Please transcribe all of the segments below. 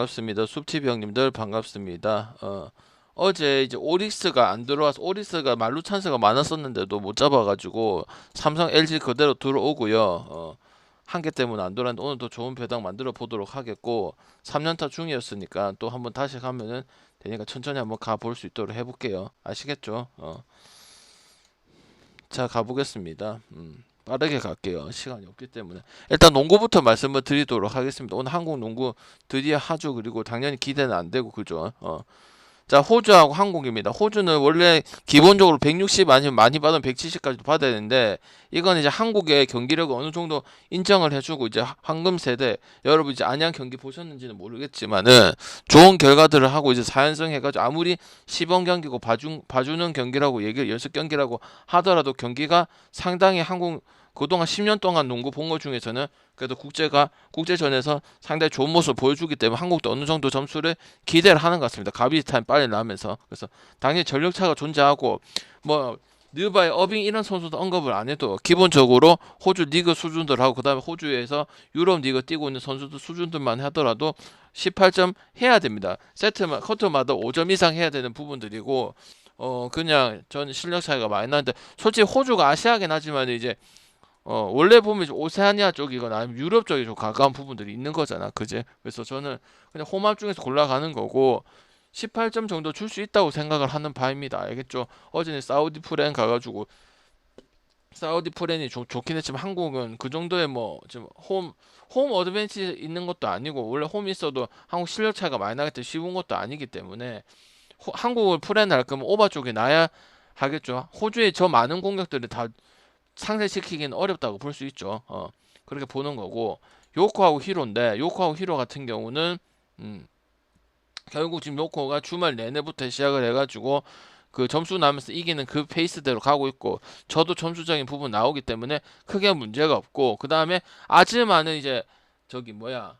반갑습니다. 숲TV 형님들 반갑습니다. 어, 어제 이제 오릭스가 안 들어와서 오릭스가 말루 찬스가 많았었는데도 못 잡아가지고 삼성 LG 그대로 들어오고요. 어, 한 개 때문에 안 들어왔는데 오늘도 좋은 배당 만들어 보도록 하겠고 3년타 중이었으니까 또 한번 다시 가면은 되니까 천천히 한번 가볼 수 있도록 해볼게요. 아시겠죠? 어. 자 가보겠습니다. 음, 빠르게 갈게요. 시간이 없기 때문에 일단 농구부터 말씀을 드리도록 하겠습니다. 오늘 한국 농구 드디어 하죠. 그리고 당연히 기대는 안 되고 그죠. 어. 자 호주하고 한국입니다. 호주는 원래 기본적으로 160 아니면 많이 받으면 170까지도 받아야 되는데 이건 이제 한국의 경기력을 어느 정도 인정을 해주고 이제 황금 세대 여러분 이제 안양 경기 보셨는지는 모르겠지만은 좋은 결과들을 하고 이제 4연승 해가지고 아무리 시범 경기고 봐주, 봐주는 경기라고 얘기 연습 경기라고 하더라도 경기가 상당히 한국 그동안 10년 동안 농구 본 것 중에서는 그래도 국제가 국제전에서 상당히 좋은 모습을 보여주기 때문에 한국도 어느 정도 점수를 기대를 하는 것 같습니다. 가비 타임 빨리 나면서 그래서 당연히 전력차가 존재하고 뭐 뉴바이 어빙 이런 선수도 언급을 안 해도 기본적으로 호주 리그 수준들하고 그다음에 호주에서 유럽 리그 뛰고 있는 선수들 수준들만 하더라도 18점 해야 됩니다. 세트만 커트마다 5점 이상 해야 되는 부분들이고 어 그냥 전 실력 차이가 많이 나는데 솔직히 호주가 아시아긴 하지만 이제 어 원래 보면 오세아니아 쪽이거나 아니면 유럽 쪽이 좀 가까운 부분들이 있는 거잖아 그제 그래서 저는 그냥 홈합 중에서 골라가는 거고 18점 정도 줄 수 있다고 생각을 하는 바입니다. 알겠죠? 어제는 사우디 프렌 가가지고 사우디 프렌이 좋, 좋긴 했지만 한국은 그 정도의 뭐 지금 홈, 홈 어드밴티지 있는 것도 아니고 원래 홈 있어도 한국 실력 차이가 많이 나기 때문에 쉬운 것도 아니기 때문에 호, 한국을 프렌 할 거면 오바 쪽에 나야 하겠죠? 호주의 저 많은 공격들을 다 상쇄시키기는 어렵다고 볼 수 있죠. 어, 그렇게 보는 거고 요코하고 히로인데 요코하고 히로 같은 경우는 음, 결국 지금 요코가 주말 내내부터 시작을 해가지고 그 점수 나면서 이기는 그 페이스대로 가고 있고 저도 점수적인 부분 나오기 때문에 크게 문제가 없고 그 다음에 아즈마는 이제 저기 뭐야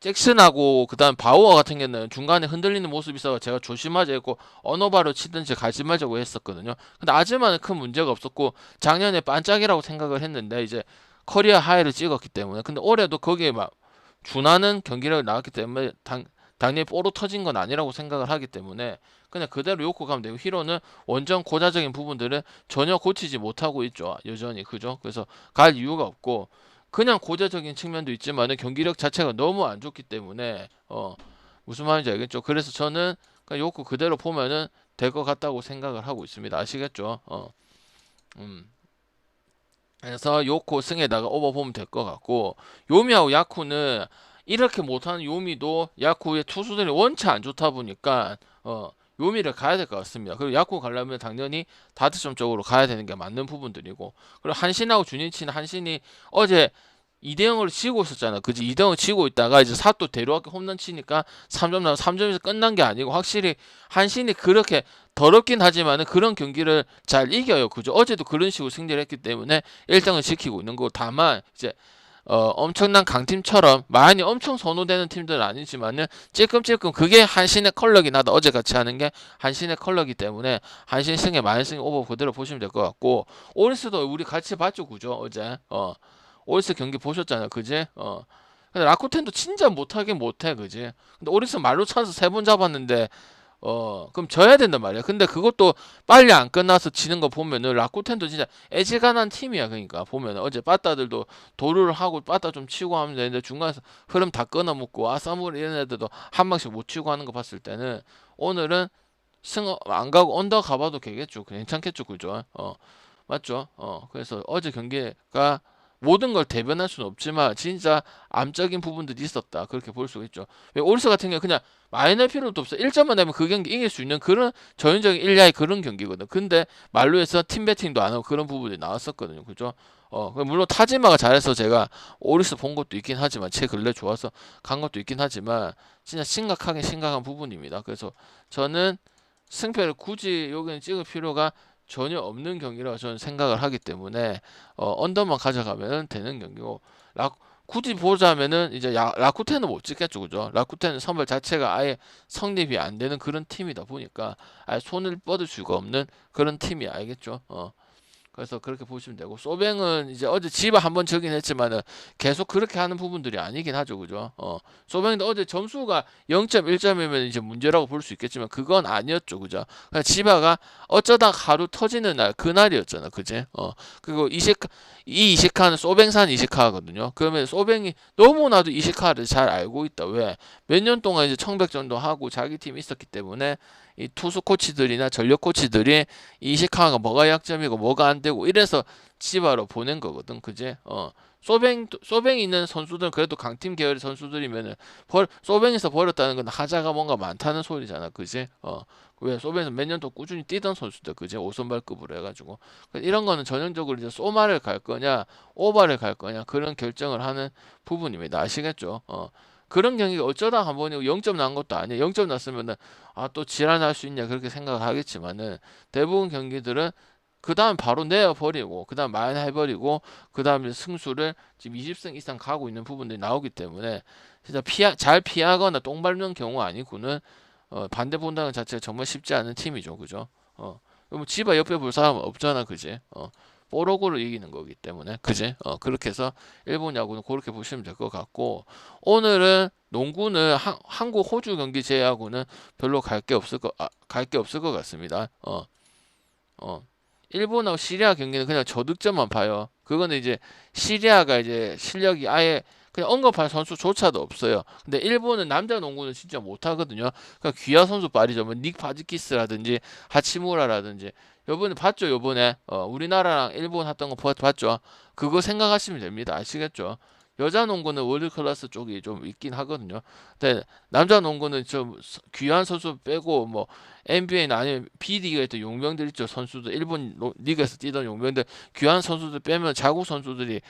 잭슨하고 그다음 바우어 같은 경우는 중간에 흔들리는 모습이 있어서 제가 조심하자 했고 언어바로 치든지 가지 말자고 했었거든요. 근데 아즈마는 큰 문제가 없었고 작년에 반짝이라고 생각을 했는데 이제 커리어 하이를 찍었기 때문에 근데 올해도 거기에 막 준하는 경기력을 나왔기 때문에 당, 당연히 뽀로 터진 건 아니라고 생각을 하기 때문에 그냥 그대로 욕고 가면 되고 히로는 원전 고자적인 부분들은 전혀 고치지 못하고 있죠. 여전히. 그죠? 그래서 갈 이유가 없고 그냥 고자적인 측면도 있지만은 경기력 자체가 너무 안 좋기 때문에 어 무슨 말인지 알겠죠? 그래서 저는 그냥 요거 그대로 보면은 될 것 같다고 생각을 하고 있습니다. 아시겠죠? 어. 음. 그래서 요코 승에다가 오버 보면 될 것 같고 요미하고 야쿠는 이렇게 못하는 요미도 야쿠의 투수들이 원체 안 좋다 보니까 어 요미를 가야 될 것 같습니다. 그리고 야구 가려면 당연히 다드점 쪽으로 가야 되는 게 맞는 부분들이고 그리고 한신하고 주니치는 한신이 어제 2대 0으로 지고 있었잖아. 그지 2대 0을 지고 있다가 이제 사또 대로학교 홈런 치니까 3점 나고 3점에서 끝난 게 아니고 확실히 한신이 그렇게 더럽긴 하지만은 그런 경기를 잘 이겨요. 그죠? 어제도 그런 식으로 승리를 했기 때문에 1등을 지키고 있는 거고 다만 이제 어, 엄청난 강팀처럼 많이 엄청 선호되는 팀들은 아니지만은 찔끔찔끔 그게 한신의 컬러긴 하다. 어제 같이 하는 게 한신의 컬러기 때문에 한신 승에 많이 승 오버 그대로 보시면 될 것 같고 올스도 우리 같이 봤죠, 그죠? 어제 어 올스 경기 보셨잖아요, 그지? 어 근데 라쿠텐도 진짜 못하긴 못해, 그지? 근데 오리스 말로 찬스 세 번 잡았는데 어 그럼 져야 된단 말이야. 근데 그것도 빨리 안 끝나서 지는 거 보면은 라쿠텐도 진짜 애지간한 팀이야. 그러니까 보면은 어제 빠따들도 도루를 하고 빠따 좀 치고 하면 되는데 중간에서 흐름 다 끊어먹고 아사무리 이런 애들도 한 방씩 못 치고 하는 거 봤을 때는 오늘은 승 안 가고 언더 가봐도 되겠죠. 괜찮겠죠, 그죠? 어 맞죠? 어 그래서 어제 경기가 모든 걸 대변할 수는 없지만 진짜 암적인 부분들이 있었다 그렇게 볼 수가 있죠. 왜 올스 같은 경우 그냥 낼 필요도 없어. 1점만 내면 그 경기 이길 수 있는 그런 전형적인 1야의 그런 경기거든. 근데 말로해서 팀 배팅도 안 하고 그런 부분이 나왔었거든요. 그죠? 어, 물론 타지마가 잘해서 제가 오리스 본 것도 있긴 하지만 제 근래 좋아서 간 것도 있긴 하지만 진짜 심각하게 심각한 부분입니다. 그래서 저는 승패를 굳이 여기는 찍을 필요가 전혀 없는 경기라고 저는 생각을 하기 때문에 어, 언더만 가져가면 되는 경기고 라, 굳이 보자면은 이제 야, 라쿠텐은 못 찍겠죠, 그죠? 라쿠텐은 선발 자체가 아예 성립이 안 되는 그런 팀이다 보니까 아예 손을 뻗을 수가 없는 그런 팀이 알겠죠? 어. 그래서 그렇게 보시면 되고 소뱅은 이제 어제 지바 한번 적긴 했지만은 계속 그렇게 하는 부분들이 아니긴 하죠, 그죠? 어, 소뱅도 어제 점수가 0.1점이면 이제 문제라고 볼 수 있겠지만 그건 아니었죠, 그죠? 그냥 지바가 어쩌다 하루 터지는 날 그날이었잖아, 그지? 어, 그리고 이시카 이 이시카는 소뱅산 이시카거든요. 그러면 소뱅이 너무나도 이시카를 잘 알고 있다. 왜? 몇 년 동안 이제 청백전도 하고 자기 팀이 있었기 때문에 이 투수 코치들이나 전력 코치들이 이시카가 뭐가 약점이고 뭐가 안 되고 이래서 치바로 보낸 거거든, 그제? 어. 소뱅 소뱅 있는 선수들은 그래도 강팀 계열의 선수들이면은 벌 소뱅에서 버렸다는 건 하자가 뭔가 많다는 소리잖아, 그지? 어. 왜 소뱅에서 몇년 동안 꾸준히 뛰던 선수들, 그지? 오선발급으로 해가지고 이런 거는 전형적으로 이제 소마를 갈 거냐, 오바를 갈 거냐 그런 결정을 하는 부분입니다. 아시겠죠? 어. 그런 경기가 어쩌다 한 번이고 0점 난 것도 아니에요. 0점 났으면은 아 또 지랄할 수 있냐 그렇게 생각을 하겠지만은 대부분 경기들은 그 다음 바로 내어버리고 그 다음 마인 해버리고 그 다음에 승수를 지금 20승 이상 가고 있는 부분들이 나오기 때문에 진짜 피하, 잘 피하거나 똥 밟는 경우 아니고는 어, 반대 본다는 자체가 정말 쉽지 않은 팀이죠 그죠 어. 뭐 지바 옆에 볼 사람 없잖아 그지 어. 뽀록으로 이기는 거기 때문에 그지 어 그렇게 해서 일본 야구는 그렇게 보시면 될 것 같고 오늘은 농구는 한, 한국 호주 경기 제외하고는 별로 갈 게 없을 거갈 게 없을 것 같습니다 어 어. 일본하고 시리아 경기는 그냥 저득점만 봐요. 그거는 이제 시리아가 이제 실력이 아예 그냥 언급할 선수조차도 없어요. 근데 일본은 남자 농구는 진짜 못하거든요. 그러니까 귀하 선수 말이죠. 뭐닉 바지키스라든지 하치무라라든지 요번에 봤죠? 요번에? 어, 우리나라랑 일본 했던 거 봤죠? 그거 생각하시면 됩니다. 아시겠죠? 여자 농구는 월드 클래스 쪽이 좀 있긴 하거든요. 근데 남자 농구는 좀 귀한 선수 빼고 뭐 NBA나 아니면 B리그에 있던 용병들 있죠? 선수들 일본 리그에서 뛰던 용병들. 귀한 선수들 빼면 자국 선수들이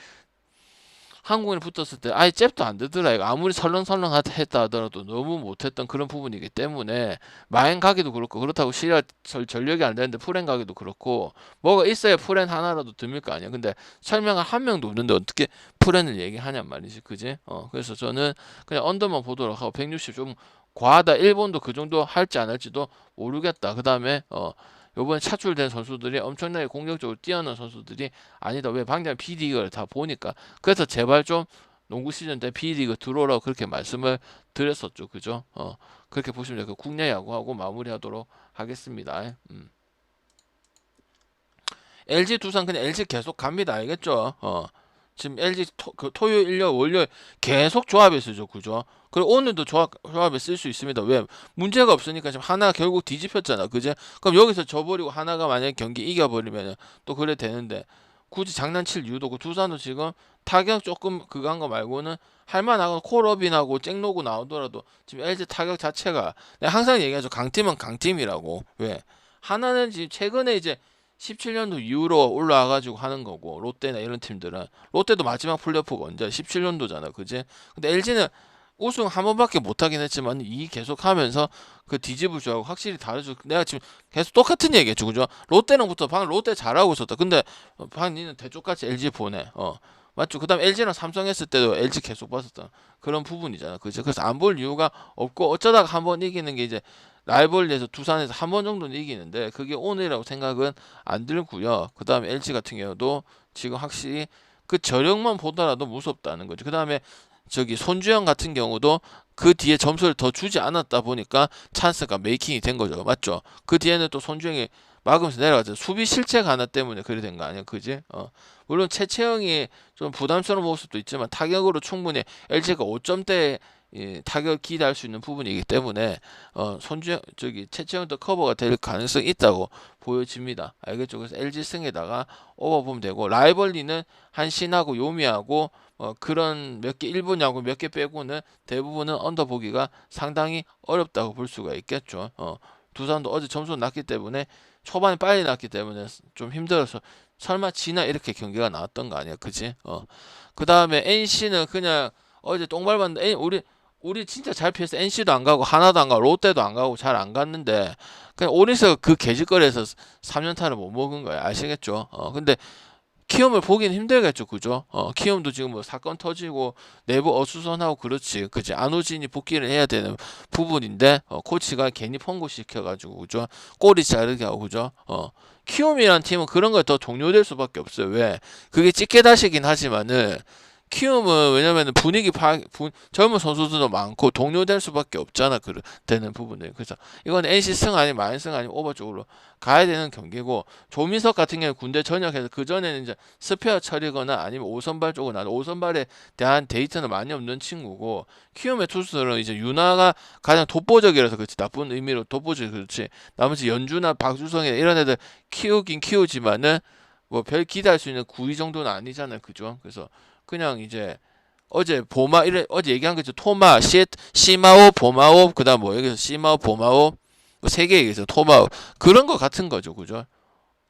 한국인이 붙었을 때 아예 잽도 안 되더라. 이거 아무리 설렁설렁 했다 하더라도 너무 못했던 그런 부분이기 때문에 마행 가기도 그렇고 그렇다고 시리아 전력이 안 되는데 풀엔 가기도 그렇고 뭐가 있어야 풀엔 하나라도 듭니까? 거 아니야? 근데 설명을 한 명도 없는데 어떻게 풀엔을 얘기하냔 말이지. 그지? 어 그래서 저는 그냥 언더만 보도록 하고 160 좀 과하다. 일본도 그 정도 할지 안 할지도 모르겠다. 그 다음에 어 요번에 차출된 선수들이 엄청나게 공격적으로 뛰어난 선수들이 아니다. 왜 방금 B리그를 다 보니까 그래서 제발 좀 농구 시즌 때 B리그 들어오라고 그렇게 말씀을 드렸었죠. 그죠? 어, 그렇게 보시면 그 국내 야구하고 마무리하도록 하겠습니다. 음. LG 두산 그냥 LG 계속 갑니다. 알겠죠? 어. 지금 LG 토, 그 토요일, 일요일, 월요일 계속 조합에 쓰죠. 그죠? 그리고 오늘도 조합, 조합에 쓸 수 있습니다. 왜? 문제가 없으니까 지금 하나 결국 뒤집혔잖아. 그제? 그럼 여기서 져버리고 하나가 만약에 경기 이겨버리면 또 그래 되는데 굳이 장난칠 이유도 없고 두산도 지금 타격 조금 한거 말고는 할만하고 콜업인하고 잭노고 나오더라도 지금 LG 타격 자체가 내가 항상 얘기하죠. 강팀은 강팀이라고. 왜? 하나는 지금 최근에 이제 17년도 이후로 올라와가지고 하는 거고 롯데나 이런 팀들은. 롯데도 마지막 플레이오프가 언제 17년도잖아 그지? 근데 LG는 우승 한 번밖에 못하긴 했지만 이 계속하면서 그 뒤집을 줄 알고 확실히 다르죠. 내가 지금 계속 똑같은 얘기했죠 그죠? 롯데는부터 방금 롯데 잘하고 있었다. 근데 방금 니는 대쪽같이 LG 보내. 어. 맞죠? 그 다음 LG랑 삼성 했을 때도 LG 계속 봤었던 그런 부분이잖아 그죠 그래서 안 볼 이유가 없고 어쩌다가 한 번 이기는 게 이제 라이벌리에서 두산에서 한 번 정도는 이기는데 그게 오늘이라고 생각은 안 들고요. 그 다음에 LG 같은 경우도 지금 확실히 그 저력만 보더라도 무섭다는 거죠. 그 다음에 저기 손주영 같은 경우도 그 뒤에 점수를 더 주지 않았다 보니까 찬스가 메이킹이 된 거죠. 맞죠? 그 뒤에는 또 손주영이 막으면서 내려가죠. 수비 실책 하나 때문에 그래 된 거 아니야, 그지? 어. 물론 최채영이 좀 부담스러운 모습도 있지만 타격으로 충분히 LG가 5점대 예, 타격 기대할 수 있는 부분이기 때문에 어, 손주 저기 최채영도 커버가 될 가능성이 있다고 보여집니다. 알겠죠? 그래서 LG 승에다가 오버 보면 되고 라이벌리는 한신하고 요미하고 어, 그런 몇 개 일본 야구 몇 개 빼고는 대부분은 언더 보기가 상당히 어렵다고 볼 수가 있겠죠. 어, 두산도 어제 점수 났기 때문에 초반에 빨리 났기 때문에 좀 힘들어서 설마 지나 이렇게 경기가 나왔던 거 아니야, 그지? 어, 그 다음에 NC는 그냥 어제 똥 밟았는데 우리 우리 진짜 잘 피해서 NC도 안 가고 하나도 안 가고 롯데도 안 가고 잘 안 갔는데 그냥 오리서 그 개짓거리에서 3년타를 못 먹은 거야 아시겠죠? 어 근데 키움을 보기는 힘들겠죠, 그죠? 어, 키움도 지금 뭐 사건 터지고 내부 어수선하고 그렇지, 그지? 안호진이 복귀를 해야 되는 부분인데 어, 코치가 괜히 펑고 시켜가지고 그죠? 꼬리 자르게 하고 그죠? 어, 키움이란 팀은 그런 거에 더 동료될 수밖에 없어요. 왜? 그게 찌개다시긴 하지만은 키움은 왜냐면은 분위기 파 분, 젊은 선수들도 많고 동료될 수밖에 없잖아 그 되는 부분들. 그래서 이건 NC 승 아니면 마인 승 아니면 오버 쪽으로 가야 되는 경기고 조민석 같은 경우 군대 전역해서 그 전에는 이제 스페어 처리거나 아니면 오선발 쪽으로 나도 오선발에 대한 데이터는 많이 없는 친구고 키움의 투수들은 이제 윤아가 가장 독보적이라서 그렇지 나쁜 의미로 독보적 그렇지 나머지 연주나 박주성이 이런 애들 키우긴 키우지만은 뭐 별 기대할 수 있는 구위 정도는 아니잖아요 그죠? 그래서 그냥 이제 어제 보마 이래 어제 얘기한 거죠. 토마 시 시마오 보마오 그다음 뭐 여기서 시마오 보마오 뭐세개 얘기해서 토마오. 그런 거 같은 거죠 그죠?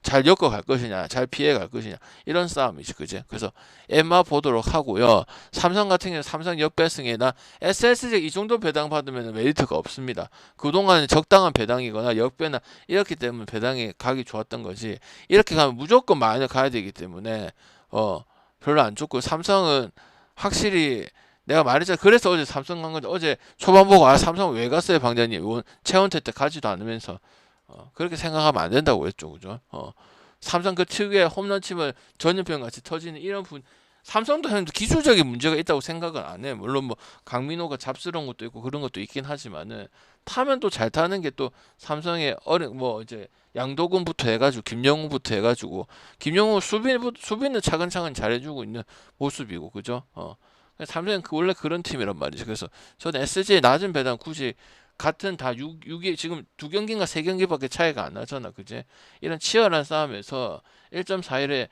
잘 엮어 갈 것이냐 잘 피해 갈 것이냐. 이런 싸움이지 그제 그래서 엠마 보도록 하고요. 삼성 같은 경우는 삼성 역배승이나 SSG 이 정도 배당 받으면 메리트가 없습니다. 그동안 적당한 배당이거나 역배나 이렇기 때문에 배당이 가기 좋았던 거지. 이렇게 가면 무조건 마이너 가야 되기 때문에 어 별로 안 좋고 삼성은 확실히 내가 말했잖아. 그래서 어제 삼성 간 건데 어제 초반 보고 아 삼성 왜 갔어요 방장님 원- 최원태 때 가지도 않으면서 어, 그렇게 생각하면 안 된다고 했죠, 그죠? 어, 삼성 그 특유의 홈런 치면 전염병 같이 터지는 이런 분 삼성도 현 기술적인 문제가 있다고 생각은 안 해. 물론 뭐 강민호가 잡스러운 것도 있고 그런 것도 있긴 하지만은 타면 또 잘 타는 게 또 삼성의 어린 뭐 이제 양도근부터 해가지고 김영우부터 해가지고 김영우 수비 수비는 차근차근 잘해주고 있는 모습이고 그죠? 어 삼성은 그 원래 그런 팀이란 말이죠. 그래서 저는 SG의 낮은 배당 굳이 같은 다 6, 6이 지금 두 경기인가 세 경기밖에 차이가 안 나잖아, 그제? 이런 치열한 싸움에서 1.41에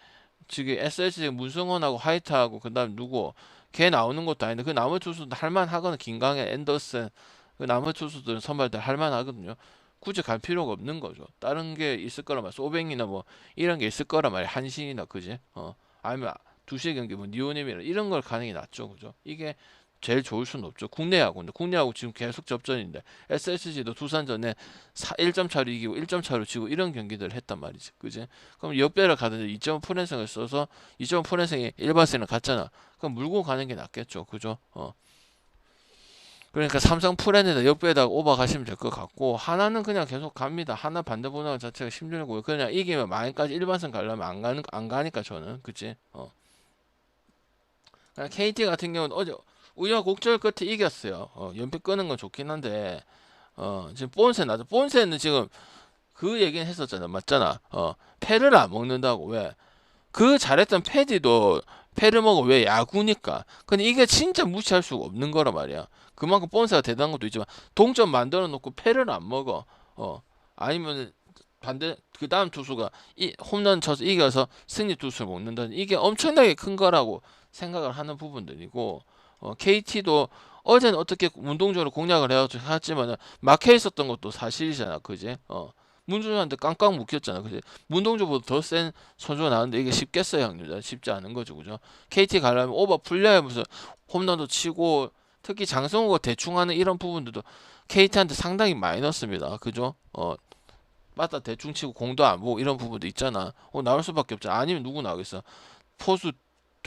지금 SSG 문승원하고 화이트하고 그다음 누구 걔 나오는 것도 아닌데 그 나머지 투수도 할만하거든 김강현, 앤더슨 그 나머지 투수들은 선발들 할만하거든요. 굳이 갈 필요가 없는 거죠. 다른 게 있을 거란 말이야. 소뱅이나 뭐 이런 게 있을 거란 말이야. 한신이나 그지? 어 아니면 두시의 경기 뭐 니오넴이나 이런 걸 가는 게 낫죠, 그죠? 이게 제일 좋을 수는 없죠. 국내 야구인데 국내 야구 지금 계속 접전인데 SSG도 두산전에 4, 1점 차로 이기고 1점 차로 지고 이런 경기들을 했단 말이지. 그지? 그럼 역배를 가든지 2점 풀앤승을 써서 2점 풀앤승이 일반승을 갔잖아. 그럼 물고 가는 게 낫겠죠. 그죠? 어. 그러니까 삼성 풀앤에다 역배에다가 오버 가시면 될 것 같고 하나는 그냥 계속 갑니다. 하나 반대 보는 자체가 힘들고요. 그냥 이기면 마인까지 일반승 가려면 안 가는 안 가니까 저는 그치? 어. 그냥 KT 같은 경우는 어제 우여곡절 끝에 이겼어요. 어, 연패 끄는 건 좋긴 한데 어, 지금 본세 나죠. 본세는 지금 그 얘기는 했었잖아. 맞잖아. 어, 패를 안 먹는다고 왜? 그 잘했던 패디도 패를 먹어 왜 야구니까. 근데 이게 진짜 무시할 수가 없는 거란 말이야. 그만큼 본세가 대단한 것도 있지만 동점 만들어 놓고 패를 안 먹어. 어, 아니면 반대 그 다음 투수가 이 홈런 쳐서 이겨서 승리 투수를 먹는다는 이게 엄청나게 큰 거라고 생각을 하는 부분들이고 어, KT도 어제는 어떻게 운동적으로 공략을 해가지고 했지만 막혀 있었던 것도 사실이잖아, 그지? 어, 문준호한테 깡깡 묶였잖아, 그지? 문동주보다 더 센 선수가 나왔는데 이게 쉽겠어요, 형님? 쉽지 않은 거죠, 그죠? KT 가려면 오버 풀려야 무슨 홈런도 치고 특히 장성호가 대충 하는 이런 부분들도 KT한테 상당히 마이너스입니다, 그죠? 어, 맞다 대충 치고 공도 안 보고 이런 부분도 있잖아. 어, 나올 수밖에 없잖아. 아니면 누구 나오겠어? 포수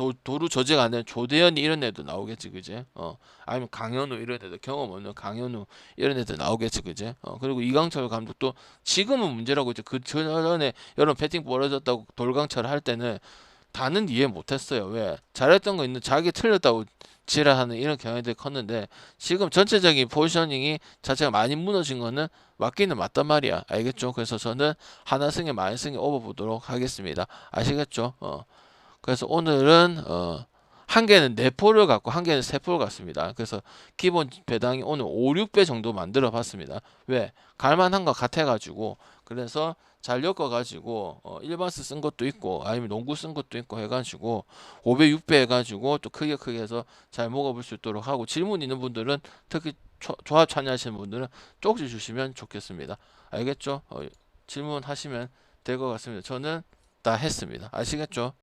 도, 도루 저지가 안 되는 조대현이 이런 애도 나오겠지 그제 어. 아니면 강현우 이런 애들 경험 없는 강현우 이런 애들 나오겠지 그제 어 그리고 이강철 감독도 지금은 문제라고 이제 그 전에 여러 배팅 벌어졌다고 돌강철 할 때는 다는 이해 못했어요. 왜? 잘했던 거 있는 자기 틀렸다고 지랄하는 이런 경향들이 컸는데 지금 전체적인 포지셔닝이 자체가 많이 무너진 거는 맞기는 맞단 말이야. 알겠죠? 그래서 저는 하나 승에 많이 승에 오버 보도록 하겠습니다. 아시겠죠? 어 그래서 오늘은 어, 한 개는 네 포를 갖고 한 개는 세 포를 갖습니다. 그래서 기본 배당이 오늘 5, 6배 정도 만들어 봤습니다. 왜? 갈만한 것 같아 가지고 그래서 잘 엮어 가지고 어, 일반스 쓴 것도 있고 아니면 농구 쓴 것도 있고 해 가지고 5배 6배 해 가지고 또 크게 크게 해서 잘 먹어볼 수 있도록 하고 질문 있는 분들은 특히 조, 조합 참여하시는 분들은 쪽지 주시면 좋겠습니다. 알겠죠? 어, 질문하시면 될 것 같습니다. 저는 다 했습니다. 아시겠죠?